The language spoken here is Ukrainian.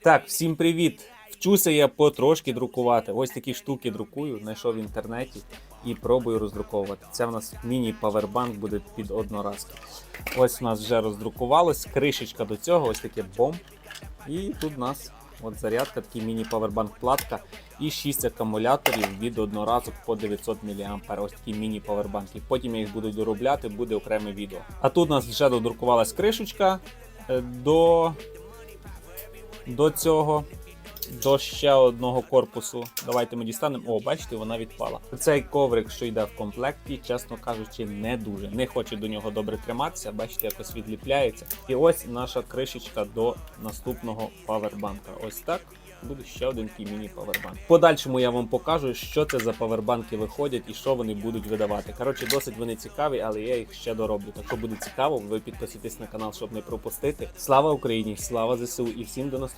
Так, всім привіт! Вчуся я потрошки друкувати. Ось такі штуки друкую, знайшов в інтернеті і пробую роздруковувати. Це в нас міні-павербанк буде під одноразки. Ось у нас вже роздрукувалось, кришечка до цього, ось таке бомб. І тут у нас от зарядка, такий міні-павербанк платка і 6 акумуляторів від одноразок по 900 мА. Ось такі міні-павербанки. Потім я їх буду доробляти, буде окреме відео. А тут у нас вже додрукувалась кришечка е, до, до цього. До ще одного корпусу. Давайте ми дістанемо. О, бачите, вона відпала. Цей коврик, що йде в комплекті, чесно кажучи, не дуже. Не хоче до нього добре триматися. Бачите, якось відліпляється. І ось наша кришечка до наступного павербанка. Ось так. Буде ще один такий міні-павербанк. Подальшому я вам покажу, що це за павербанки виходять і що вони будуть видавати. Коротше, досить вони цікаві, але я їх ще дороблю. Так що буде цікаво, ви підписуйтесь на канал, щоб не пропустити. Слава Україні! Слава ЗСУ і всім до наступного.